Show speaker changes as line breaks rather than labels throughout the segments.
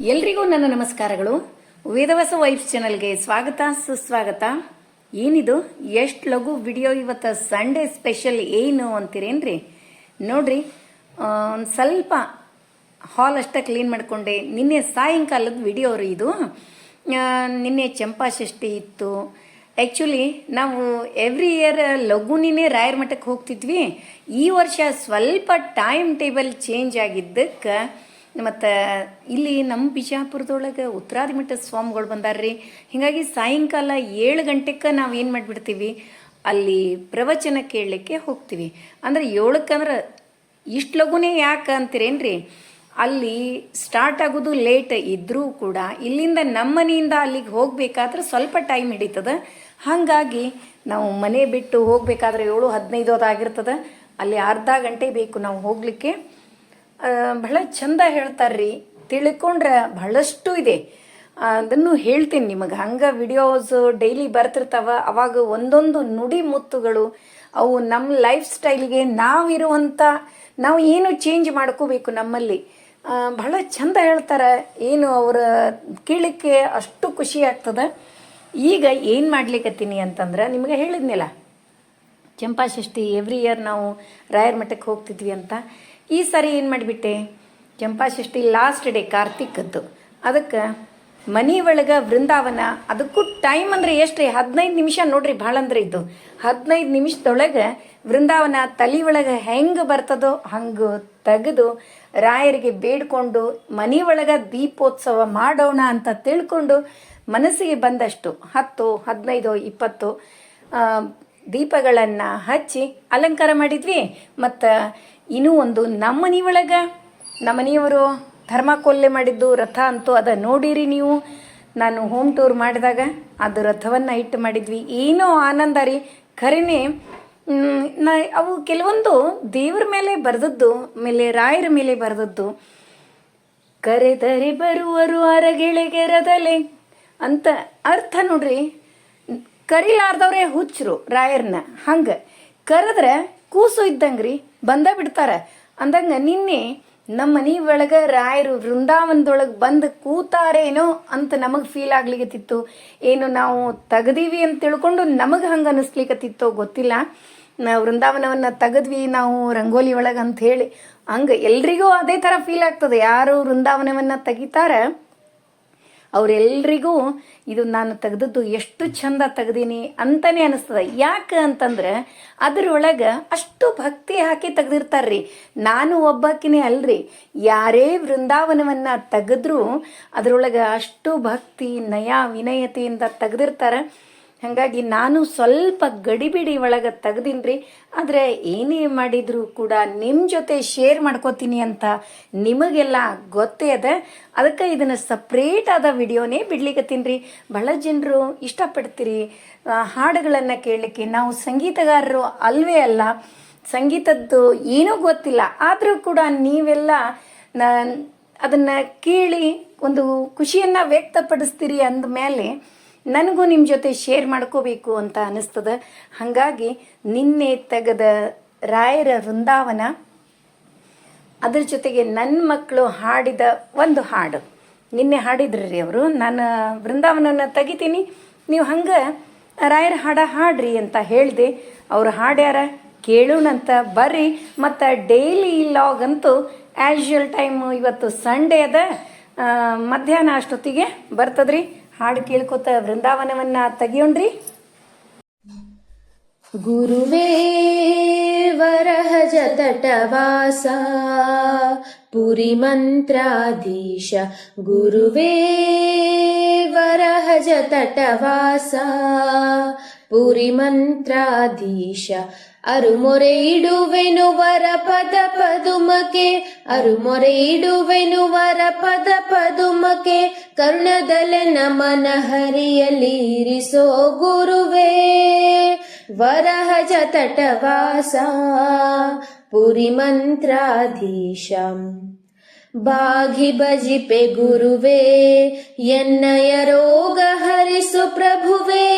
ಎಲ್ರಿಗೂ ನನ್ನ ನಮಸ್ಕಾರಗಳು. ವೇದವಸ ವೈಫ್ ಚಾನಲ್ಗೆ ಸ್ವಾಗತ, ಸುಸ್ವಾಗತ. ಏನಿದು? ಎಷ್ಟು ಲಘು ವಿಡಿಯೋ ಇವತ್ತು ಸಂಡೇ ಸ್ಪೆಷಲ್ ಏನು ಅಂತೀರೇನ್ರಿ? ನೋಡ್ರಿ ಒಂದು ಸ್ವಲ್ಪ ಹಾಲ್ ಅಷ್ಟೇ ಕ್ಲೀನ್ ಮಾಡ್ಕೊಂಡೆ. ನಿನ್ನೆ ಸಾಯಂಕಾಲದ ವಿಡಿಯೋ ರೀ ಇದು. ನಿನ್ನೆ ಚಂಪಾ ಷಷ್ಠಿ ಇತ್ತು. ಆ್ಯಕ್ಚುಲಿ ನಾವು ಎವ್ರಿ ಇಯರ್ ಲಘುನಿನೇ ರಾಯರ ಮಠಕ್ಕೆ ಹೋಗ್ತಿದ್ವಿ. ಈ ವರ್ಷ ಸ್ವಲ್ಪ ಟೈಮ್ ಟೇಬಲ್ ಚೇಂಜ್ ಆಗಿದ್ದಕ್ಕೆ ಮತ್ತು ಇಲ್ಲಿ ನಮ್ಮ ಬಿಜಾಪುರದೊಳಗೆ ಉತ್ತರಾದಿ ಮಠದ ಸ್ವಾಮಿಗಳು ಬಂದಾರ್ರಿ. ಹೀಗಾಗಿ ಸಾಯಂಕಾಲ ಏಳು ಗಂಟೆಗೆ ನಾವು ಏನು ಮಾಡಿಬಿಡ್ತೀವಿ? ಅಲ್ಲಿ ಪ್ರವಚನ ಕೇಳಲಿಕ್ಕೆ ಹೋಗ್ತೀವಿ. ಅಂದ್ರೆ ಏಳಕ್ಕಂದ್ರೆ ಇಷ್ಟು ಲಘುನೇ ಯಾಕೆ ಅಂತೀರೇನ್ರಿ? ಅಲ್ಲಿ ಸ್ಟಾರ್ಟ್ ಆಗೋದು ಲೇಟ್ ಇದ್ದರೂ ಕೂಡ ಇಲ್ಲಿಂದ ನಮ್ಮ ಮನೆಯಿಂದ ಅಲ್ಲಿಗೆ ಹೋಗಬೇಕಾದ್ರೆ ಸ್ವಲ್ಪ ಟೈಮ್ ಹಿಡಿತದೆ. ಹಾಗಾಗಿ ನಾವು ಮನೆ ಬಿಟ್ಟು ಹೋಗಬೇಕಾದ್ರೆ ಏಳು ಹದಿನೈದು ಅದಾಗಿರ್ತದೆ. ಅಲ್ಲಿ ಅರ್ಧ ಗಂಟೆ ಬೇಕು ನಾವು ಹೋಗಲಿಕ್ಕೆ. ಬಹಳ ಚಂದ ಹೇಳ್ತಾರ್ರಿ. ತಿಳ್ಕೊಂಡ್ರೆ ಬಹಳಷ್ಟು ಇದೆ. ಅದನ್ನು ಹೇಳ್ತೀನಿ ನಿಮಗೆ. ಹಂಗೆ ವಿಡಿಯೋಸ್ ಡೈಲಿ ಬರ್ತಿರ್ತಾವ. ಅವಾಗ ಒಂದೊಂದು ನುಡಿ ಮುತ್ತುಗಳು ಅವು ನಮ್ಮ ಲೈಫ್ ಸ್ಟೈಲ್ಗೆ ನಾವಿರುವಂಥ ನಾವು ಏನು ಚೇಂಜ್ ಮಾಡ್ಕೋಬೇಕು ನಮ್ಮಲ್ಲಿ? ಬಹಳ ಚಂದ ಹೇಳ್ತಾರೆ. ಏನು ಅವರ ಕೇಳಲಿಕ್ಕೆ ಅಷ್ಟು ಖುಷಿ ಆಗ್ತದೆ. ಈಗ ಏನು ಮಾಡ್ಲಿಕ್ಕತ್ತೀನಿ ಅಂತಂದ್ರೆ ನಿಮಗೆ ಹೇಳಿದ್ನಲ್ಲ. ಚಂಪಾಷಷ್ಠಿ ಎವ್ರಿ ಇಯರ್ ನಾವು ರಾಯರ್ ಮಠಕ್ಕೆ ಹೋಗ್ತಿದ್ವಿ ಅಂತ. ಈ ಸಾರಿ ಏನು ಮಾಡಿಬಿಟ್ಟೆ? ಚಂಪಾಷಷ್ಠಿ ಲಾಸ್ಟ್ ಡೇ ಕಾರ್ತಿಕದ್ದು. ಅದಕ್ಕೆ ಮನೆ ಒಳಗೆ ವೃಂದಾವನ, ಅದಕ್ಕೂ ಟೈಮ್ ಅಂದರೆ ಎಷ್ಟು ರೀ ಹದಿನೈದು ನಿಮಿಷ ನೋಡ್ರಿ ಭಾಳ ಅಂದ್ರೆ ಇದು. ಹದಿನೈದು ನಿಮಿಷದೊಳಗೆ ವೃಂದಾವನ ತಲೆ ಒಳಗೆ ಹೆಂಗೆ ಬರ್ತದೋ ಹಂಗೆ ತೆಗೆದು ರಾಯರಿಗೆ ಬೇಡ್ಕೊಂಡು ಮನೆ ಒಳಗೆ ದೀಪೋತ್ಸವ ಮಾಡೋಣ ಅಂತ ತಿಳ್ಕೊಂಡು ಮನಸ್ಸಿಗೆ ಬಂದಷ್ಟು ಹತ್ತು, ಹದಿನೈದು, ಇಪ್ಪತ್ತು ದೀಪಗಳನ್ನು ಹಚ್ಚಿ ಅಲಂಕಾರ ಮಾಡಿದ್ವಿ. ಮತ್ತು ಇನ್ನೂ ಒಂದು ನಮ್ಮ ಮನೆಯೊಳಗೆ ನಮ್ಮ ಮನೆಯವರು ಧರ್ಮಕೊಲ್ಲೆ ಮಾಡಿದ್ದು ರಥ ಅಂತೂ ಅದ ನೋಡಿರಿ ನೀವು. ನಾನು ಹೋಮ್ ಟೂರ್ ಮಾಡಿದಾಗ ಅದು ರಥವನ್ನು ಇಟ್ಟು ಮಾಡಿದ್ವಿ. ಏನೋ ಆನಂದ ರೀ. ಖರೇನೆ ನಾ, ಅವು ಕೆಲವೊಂದು ದೇವ್ರ ಮೇಲೆ ಬರೆದದ್ದು, ಮೇಲೆ ರಾಯರ ಮೇಲೆ ಬರೆದದ್ದು. ಕರೆದರೆ ಬರುವರು ಅರಗೆಳೆಗೆರದಲೆ ಅಂತ ಅರ್ಥ ನೋಡ್ರಿ. ಕರಿಲಾರ್ದವ್ರೆ ಹುಚ್ಚರು ರಾಯರ್ನ. ಹಂಗೆ. ಕರೆದ್ರೆ ಕೂಸು ಇದ್ದಂಗ್ರಿ. ಬಂದ ಬಿಡ್ತಾರ. ಅಂದಂಗ ನಿನ್ನೆ ನಮ್ಮ ಮನೆ ಒಳಗೆ ರಾಯರು ವೃಂದಾವನದೊಳಗೆ ಬಂದು ಕೂತಾರೇನೋ ಅಂತ ನಮಗೆ ಫೀಲ್ ಆಗ್ಲಿಕತ್ತಿತ್ತು. ಏನು ನಾವು ತೆಗ್ದೀವಿ ಅಂತ ತಿಳ್ಕೊಂಡು ನಮಗೆ ಹಂಗೆ ಅನ್ನಿಸ್ಲಿಕತ್ತಿತ್ತೋ ಗೊತ್ತಿಲ್ಲ. ನಾವು ವೃಂದಾವನವನ್ನು ತೆಗೆದ್ವಿ ನಾವು ರಂಗೋಲಿ ಒಳಗೆ ಅಂತ ಹೇಳಿ. ಹಂಗೆ ಎಲ್ರಿಗೂ ಅದೇ ಥರ ಫೀಲ್ ಆಗ್ತದೆ. ಯಾರು ವೃಂದಾವನವನ್ನು ತೆಗಿತಾರೆ ಅವರೆಲ್ರಿಗೂ ಇದು ನಾನು ತೆಗೆದದ್ದು ಎಷ್ಟು ಚಂದ ತೆಗ್ದೀನಿ ಅಂತಲೇ ಅನಿಸ್ತದೆ. ಯಾಕೆ ಅಂತಂದ್ರೆ ಅದರೊಳಗೆ ಅಷ್ಟು ಭಕ್ತಿ ಹಾಕಿ ತೆಗ್ದಿರ್ತಾರ್ರಿ. ನಾನು ಒಬ್ಬಾಕಿನೇ ಅಲ್ರಿ. ಯಾರೇ ವೃಂದಾವನವನ್ನು ತೆಗೆದ್ರೂ ಅದರೊಳಗೆ ಅಷ್ಟು ಭಕ್ತಿ, ನಯ ವಿನಯತೆಯಿಂದ ತೆಗ್ದಿರ್ತಾರೆ. ಹಾಗಾಗಿ ನಾನು ಸ್ವಲ್ಪ ಗಡಿಬಿಡಿ ಒಳಗೆ ತೆಗ್ದೀನಿ ಆದರೆ ಏನೇ ಮಾಡಿದರೂ ಕೂಡ ನಿಮ್ಮ ಜೊತೆ ಶೇರ್ ಮಾಡ್ಕೋತೀನಿ ಅಂತ ನಿಮಗೆಲ್ಲ ಗೊತ್ತೇ ಅದ. ಅದಕ್ಕೆ ಇದನ್ನು ಸಪ್ರೇಟ್ ಆದ ವಿಡಿಯೋನೇ ಬಿಡ್ಲಿಕತ್ತೀನಿ ರೀ. ಬಹಳ ಜನರು ಇಷ್ಟಪಡ್ತೀರಿ. ಹಾಡುಗಳನ್ನು ಕೇಳಲಿಕ್ಕೆ ನಾವು ಸಂಗೀತಗಾರರು ಅಲ್ವೇ ಅಲ್ಲ. ಸಂಗೀತದ್ದು ಏನೂ ಗೊತ್ತಿಲ್ಲ. ಆದರೂ ಕೂಡ ನೀವೆಲ್ಲ ನಾನು ಅದನ್ನ ಕೇಳಿ ಒಂದು ಖುಷಿಯನ್ನ ವ್ಯಕ್ತಪಡಿಸ್ತೀರಿ ಅಂದ ಮೇಲೆ ನನಗೂ ನಿಮ್ಮ ಜೊತೆ ಶೇರ್ ಮಾಡ್ಕೋಬೇಕು ಅಂತ ಅನಿಸ್ತದ ಹಾಗಾಗಿ ನಿನ್ನೆ ತೆಗೆದ ರಾಯರ ವೃಂದಾವನ, ಅದ್ರ ಜೊತೆಗೆ ನನ್ನ ಮಕ್ಕಳು ಹಾಡಿದ ಒಂದು ಹಾಡು. ನಿನ್ನೆ ಹಾಡಿದ್ರಿ ರೀ ಅವರು. ನಾನು ಬೃಂದಾವನವನ್ನು ತೆಗಿತೀನಿ, ನೀವು ಹಂಗೆ ರಾಯರ ಹಾಡ ಹಾಡ್ರಿ ಅಂತ ಹೇಳಿದೆ. ಅವರು ಹಾಡ್ಯಾರ ಕೇಳೋಣಂತ ಬರ್ರಿ. ಮತ್ತು ಡೈಲಿ ಲಾಗ್ ಅಂತೂ ಆ್ಯಶುವಲ್ ಟೈಮು ಇವತ್ತು ಸಂಡೇ ಅದ. ಮಧ್ಯಾಹ್ನ ಅಷ್ಟೊತ್ತಿಗೆ ಬರ್ತದ್ರಿ. ಹಾಡು ಕೇಳ್ಕೋತ ವೃಂದಾವನವನ್ನ ತೆಗಿಯೋಣ್ರಿ.
ಗುರುವೇ ವರಹಜ ತಟವಾಸ ಪುರಿ ಮಂತ್ರಾಧೀಶ. ಗುರುವೇ ವರಹಜ ತಟವಾಸ ಪುರಿ ಮಂತ್ರಾಧೀಶ. ಅರುಮೊರೆ ಇಡುವೆನು ವರ ಪದ ಪದುಮಕೆ ಅರುಮೊರೆ ಇಡುವೆನು ವರ ಪದ ಪದುಮಕೆ ಕರುಣದಲೆ ನಮನ ಹರಿಯಲಿರಿಸೋ ಗುರುವೇ. ವರಹಜ ತಟವಾಸ ಪುರಿ ಮಂತ್ರಾಧೀಶಂ भजिपे गुरुवे यन्नय रोग हरिसु प्रभुवे।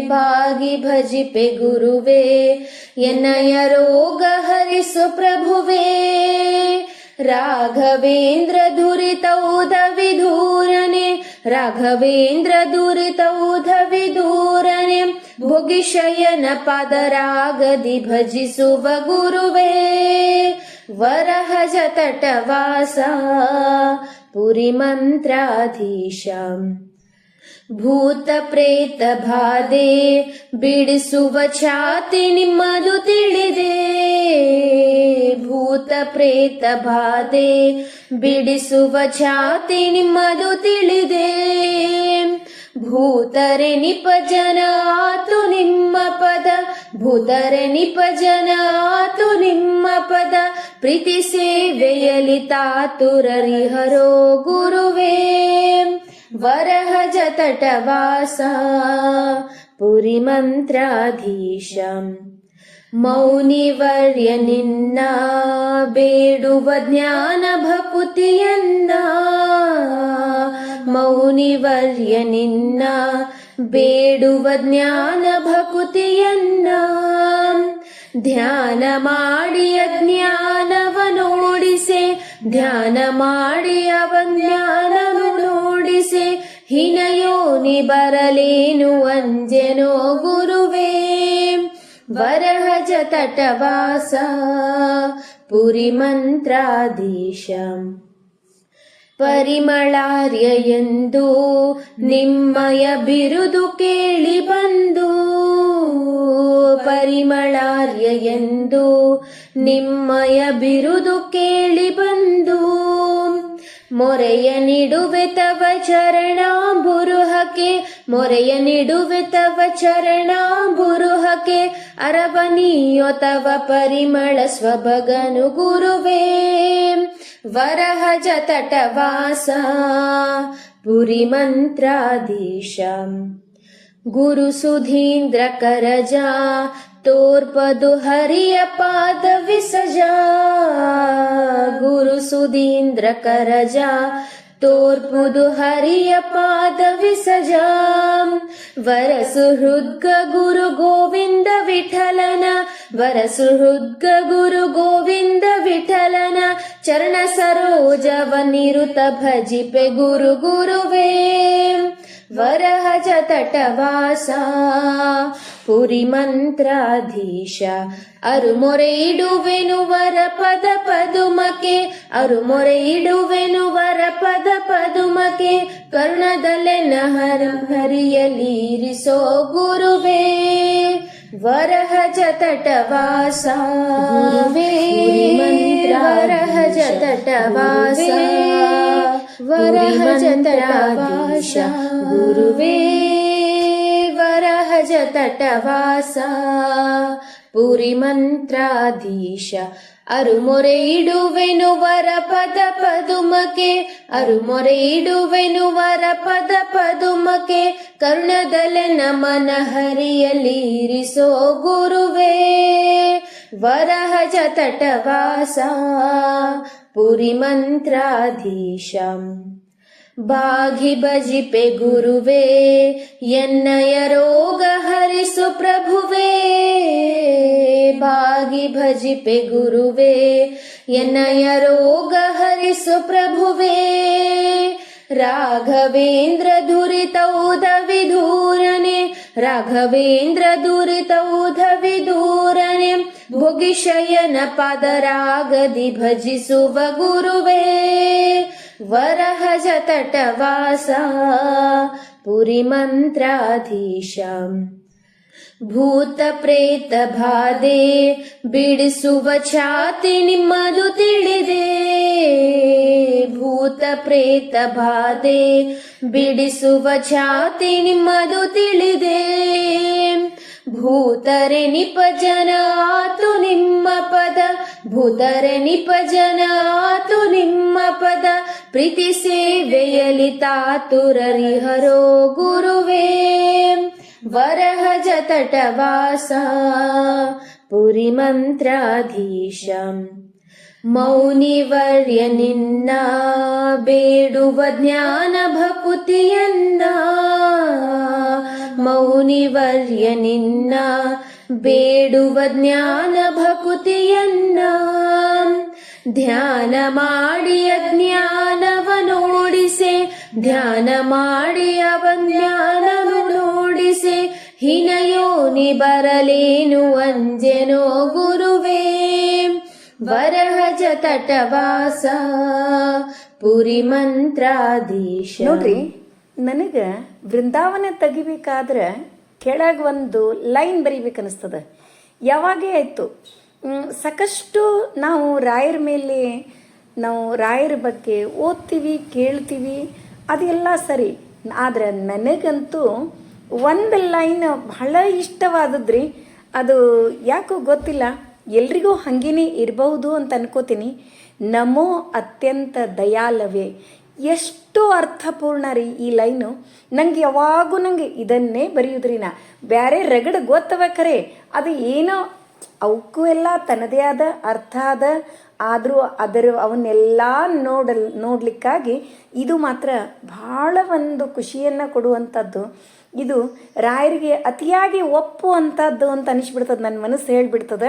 भागि भजिपे गुरुवे यन्नय रोग हरिषु प्रभुवे। राघवेन्द्र दुरितौ धविधूरने राघवेन्द्र दुरितौ धूरने भोगिशयन पादरागदि राघदि भजिसुव गुरुवे। ದುರಿತೌಧ ವಿಧೂರನೆ ಭೋಗಿಶಯನ ಪದರಾಗದಿ ಭಜಿಸುವ ಗುರುವೇ ವರಹಜ ತಟವಾಸ ಪುರಿ ಮಂತ್ರಾಧೀಶ ಭೂತ ಪ್ರೇತ ಬಾಧೆ ಬಿಡಿಸುವ ಛಾತಿ ನಿಮ್ಮದು ತಿಳಿದೆ ಭೂತ ಪ್ರೇತ ಬಾಧೆ ಬಿಡಿಸುವ ಛಾತಿ ನಿಮ್ಮದು ತಿಳಿದೆ ಭೂತರೆ ನಿಪಜನ ಆತು ನಿಮ್ಮ ಪದ ಭೂತರೆ ನಿಪಜನ ಆತು ನಿಮ್ಮ ಪದ प्रीतिसेव्ययलितातुररिहरो गुरुवे वरह जतटवासा पुरिमन्त्राधीशम् मौनिवर्य निन्ना बेडुवज्ञानभकुतियन्ना मौनिवर्यनिन्ना बेडुवज्ञानभकुतियन्ना ಧ್ಯಾನ ಮಾಡಿ ಅಜ್ಞಾನವ ನೋಡಿಸೆ, ಧ್ಯಾನ ಮಾಡಿ ಅವ ಜ್ಞಾನವ ನೋಡಿಸೆ ಹಿನಯೋನಿ ಬರಲೇನು ಅಂಜನೋ ಗುರುವೇ. ವರಹಜ ತಟವಾಸ, ಪುರಿ ಮಂತ್ರಾಧೀಶ. ಪರಿಮಳಾರ್ಯ ಎಂದು ನಿಮ್ಮಯ ಬಿರುದು ಕೇಳಿ ಬಂದು. ಪರಿಮಳಾರ್ಯ ಎಂದು ನಿಮ್ಮಯ ಬಿರುದು ಕೇಳಿ ಬಂದು ಮೊರೆಯ ನಿಡುವೆ ತವ ಚರಣಾಂಬುರುಹಕ್ಕೆ ಮೊರೆಯ ನಿಡುವೆ ತವ ಚರಣಾಂಬುರುಹಕ್ಕೆ ಅರವನಿಯೋ ತವ ಪರಿಮಳ ಸ್ವಭಗನು ಗುರುವೇ ವರಹಜ ತಟವಾಸ ಪುರಿ गुरुसुधीन्द्रकरजा सुधीन्द्र करजा तोर्पदु हरियपाद विषया गुरुसुधीन्द्र करजा हरियपाद विसजा। वर सुहृद्गुरु गोविन्द विठलन वरसुहृद्गुरु गोविन्द विठलन। चरण सरोजव निरुत भजि गुरु गुरुवे। वरहज तटवासा पुरिमन्त्राधीश अरुमोरैडुवेनु वरपद पदुमके अरुमोरैडुवेनु वरपद पदुमके कर्णदले नहर हरियलीरिसो गुरुवे वरह जतटवासा वरह जतटवासा वरह जतटवासा ಗುರು ಗುರುವೇ, ವರಹಜ ತಟವಾಸ. ಪುರಿ ಮಂತ್ರಾಧೀಶ ಅರುಮೊರೆ ಇಡುವೆನು ವರ ಪದ ಪದುಮಕೆ. ಅರುಮೊರೆ ಇಡುವೆನು ವರ ಪದ ಪದುಮಕೆ. ಕರ್ಣದಲೆ ನಮನ ಹರಿಯಲಿರಿಸೋ ಗುರುವೇ, ವರಹಜ ತಟವಾಸ. ಪುರಿ ಮಂತ್ರಾಧೀಶ भागि भजिपे गुरुवे यन्नय रोग हरिसु प्रभुवे। बागि भजिपे गुरुवे यन्नय रोग हरिषुप्रभुवे राघवेन्द्र दुरितौधविधूरने राघवेन्द्र दुरितौ धूरने भोगिशयन पादरागदि राघदि भजिसुव गुरुवे। वरहजतट वासा पुरिमन्त्राधीशा भूतप्रेतभादे बिडिसुवछातिनि मधुतिलिदे भूतप्रेतभादे बिडिसुवछातिनि मधुति ಭೂತರೆ ನಿಪಜನ ಆತು ನಿಮ್ಮ ಪದ ಭೂತರೆ ನಿಪಜನ ಆತು ನಿಮ್ಮ ಪದ ಪ್ರೀತಿ ಸೇವೆಯಲಿ ತಾತುರರಿಹರೋ ಗುರುವೇ ವರಹಜ ತಟವಾಸ ಪುರಿ ಮಂತ್ರಾಧೀಶ ಮೌನಿವರ್ಯ ನಿನ್ನ ಬೇಡುವ ಜ್ಞಾನ ಭಕುತಿಯನ್ನ ಮೌನಿವರ್ಯ ನಿನ್ನ, ಬೇಡುವ ಜ್ಞಾನ ಭಕುತಿಯನ್ನ. ಧ್ಯಾನ ಮಾಡಿಯ ಅಜ್ಞಾನವ ನೋಡಿಸೆ ಧ್ಯಾನ ಮಾಡಿ ಜ್ಞಾನವ ನೋಡಿಸೆ. ಹಿನಯೋನಿ ಬರಲೇನು ಅಂಜೆನೋ ಗುರುವೇ. ವರಹಜ ತಟವಾಸ ಪುರಿ ಮಂತ್ರಾಧೀಶ.
ನೋಡ್ರಿ ನನಗೆ ವೃಂದಾವನ ತೆಗಿಬೇಕಾದ್ರೆ ಕೆಳಗೆ ಒಂದು ಲೈನ್ ಬರಿಬೇಕನ್ನಿಸ್ತದ. ಯಾವಾಗೇ ಆಯಿತು ಸಾಕಷ್ಟು ನಾವು ರಾಯರ ಮೇಲೆ, ನಾವು ರಾಯರ ಬಗ್ಗೆ ಓದ್ತೀವಿ, ಕೇಳ್ತೀವಿ, ಅದೆಲ್ಲ ಸರಿ. ಆದ್ರೆ ನನಗಂತೂ ಒಂದು ಲೈನ್ ಬಹಳ ಇಷ್ಟವಾದದ್ರಿ. ಅದು ಯಾಕೋ ಗೊತ್ತಿಲ್ಲ, ಎಲ್ರಿಗೂ ಹಂಗೇನೆ ಇರಬಹುದು ಅಂತ ಅನ್ಕೋತೀನಿ. ನಮೋ ಅತ್ಯಂತ ದಯಾಲವೇ. ಎಷ್ಟು ಅರ್ಥಪೂರ್ಣ ರೀ ಈ ಲೈನು. ನಂಗೆ ಯಾವಾಗೂ ನಂಗೆ ಇದನ್ನೇ ಬರೆಯುದ್ರಿ ನಾ. ಬೇರೆ ರಗಡ ಗೊತ್ತವ ಅದು ಏನೋ ಅವಕ್ಕೂ ಎಲ್ಲ ತನ್ನದೇ ಆದ ಅರ್ಥ ಅದ ಆದರೂ ಅದರ ಅವನ್ನೆಲ್ಲ ನೋಡಲ್, ನೋಡಲಿಕ್ಕಾಗಿ ಇದು ಮಾತ್ರ ಬಹಳ ಒಂದು ಖುಷಿಯನ್ನು ಕೊಡುವಂಥದ್ದು. ಇದು ರಾಯರಿಗೆ ಅತಿಯಾಗಿ ಒಪ್ಪುವಂಥದ್ದು ಅಂತ ಅನಿಸ್ಬಿಡ್ತದೆ ನನ್ನ ಮನಸ್ಸು ಹೇಳ್ಬಿಡ್ತದ.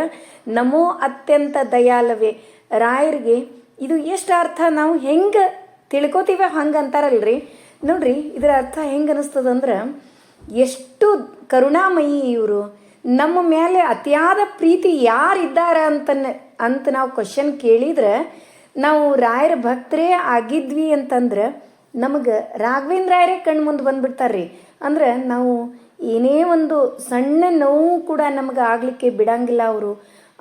ನಮೋ ಅತ್ಯಂತ ದಯಾಲವೇ. ರಾಯರಿಗೆ ಇದು ಎಷ್ಟು ಅರ್ಥ? ನಾವು ಹೆಂಗೆ ತಿಳ್ಕೊತೀವ ಹಂಗೆ ಅಂತಾರಲ್ರಿ ನೋಡ್ರಿ, ಇದರ ಅರ್ಥ ಹೆಂಗೆ ಅನಿಸ್ತದಂದ್ರೆ ಎಷ್ಟು ಕರುಣಾಮಯಿ ಇವರು. ನಮ್ಮ ಮೇಲೆ ಅತಿಯಾದ ಪ್ರೀತಿ ಯಾರು ಇದ್ದಾರೆ ಅಂತ ಅಂತ ನಾವು ಕ್ವಶನ್ ಕೇಳಿದ್ರೆ, ನಾವು ರಾಯರ ಭಕ್ತರೇ ಆಗಿದ್ವಿ ಅಂತಂದ್ರೆ ನಮಗೆ ರಾಘವೇಂದ್ರ ರಾಯರೇ ಕಣ್ಣು ಮುಂದೆ ಬಂದ್ಬಿಡ್ತಾರ್ರಿ. ಅಂದ್ರೆ ನಾವು ಏನೇ ಒಂದು ಸಣ್ಣ ನೋವು ಕೂಡ ನಮಗೆ ಆಗಲಿಕ್ಕೆ ಬಿಡಂಗಿಲ್ಲ ಅವರು.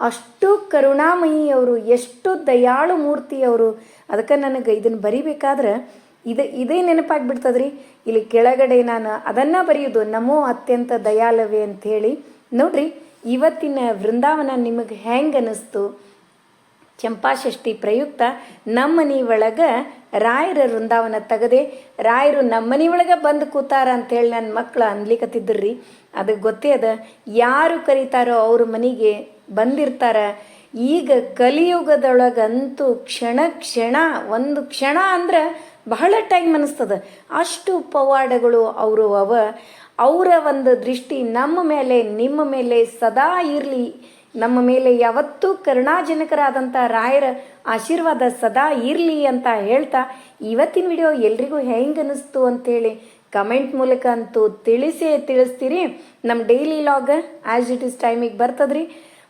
ಅಷ್ಟು ಕರುಣಾಮಯಿ ಅವರು ಎಷ್ಟು ದಯಾಳು ಮೂರ್ತಿ ಅವರು ಅದಕ್ಕೆ ನನಗೆ ಇದನ್ನು ಬರಿಬೇಕಾದ್ರೆ ಇದು, ಇದೇ ನೆನಪಾಗ್ಬಿಡ್ತದ್ರಿ. ಇಲ್ಲಿ ಕೆಳಗಡೆ ನಾನು ಅದನ್ನು ಬರೆಯೋದು, ನಮೋ ಅತ್ಯಂತ ದಯಾಲವೇ ಅಂತ ಹೇಳಿ ನೋಡ್ರಿ, ಇವತ್ತಿನ ವೃಂದಾವನ ನಿಮಗೆ ಹೆಂಗೆ ಅನ್ನಿಸ್ತು ಚಂಪಾಷಷ್ಠಿ ಪ್ರಯುಕ್ತ, ನಮ್ಮನಿ ಒಳಗೆ ರಾಯರ ವೃಂದಾವನ ತೆಗದೆ, ರಾಯರು ನಮ್ಮನಿ ಒಳಗೆ ಬಂದು ಕೂತಾರ ಅಂತೇಳಿ ನನ್ನ ಮಕ್ಕಳು ಅನ್ಲಿಕತ್ತಿದ್ರಿ ಅದು ಗೊತ್ತೇ ಅದ, ಯಾರು ಕರೀತಾರೋ ಅವ್ರ ಮನೆಗೆ ಬಂದಿರ್ತಾರ. ಈಗ ಕಲಿಯುಗದೊಳಗಂತೂ ಕ್ಷಣ ಕ್ಷಣ, ಒಂದು ಕ್ಷಣ ಅಂದ್ರೆ ಬಹಳ ಟೈಮ್ ಅನಿಸ್ತದೆ. ಅಷ್ಟು ಪವಾಡಗಳು ಅವರು ಅವ ಅವರ ಒಂದು ದೃಷ್ಟಿ ನಮ್ಮ ಮೇಲೆ, ನಿಮ್ಮ ಮೇಲೆ ಸದಾ ಇರಲಿ. ನಮ್ಮ ಮೇಲೆ ಯಾವತ್ತೂ ಕರುಣಾಜನಕರಾದಂಥ ರಾಯರ ಆಶೀರ್ವಾದ ಸದಾ ಇರಲಿ ಅಂತ ಹೇಳ್ತಾ ಇವತ್ತಿನ ವಿಡಿಯೋ ಎಲ್ರಿಗೂ ಹೆಂಗೆ ಅನ್ನಿಸ್ತು ಅಂತೇಳಿ ಕಮೆಂಟ್ ಮೂಲಕ ಅಂತೂ ತಿಳಿಸೇ ತಿಳಿಸ್ತೀರಿ. ನಮ್ಮ daily log as it is ಟೈಮಿಗೆ ಬರ್ತದ್ರಿ.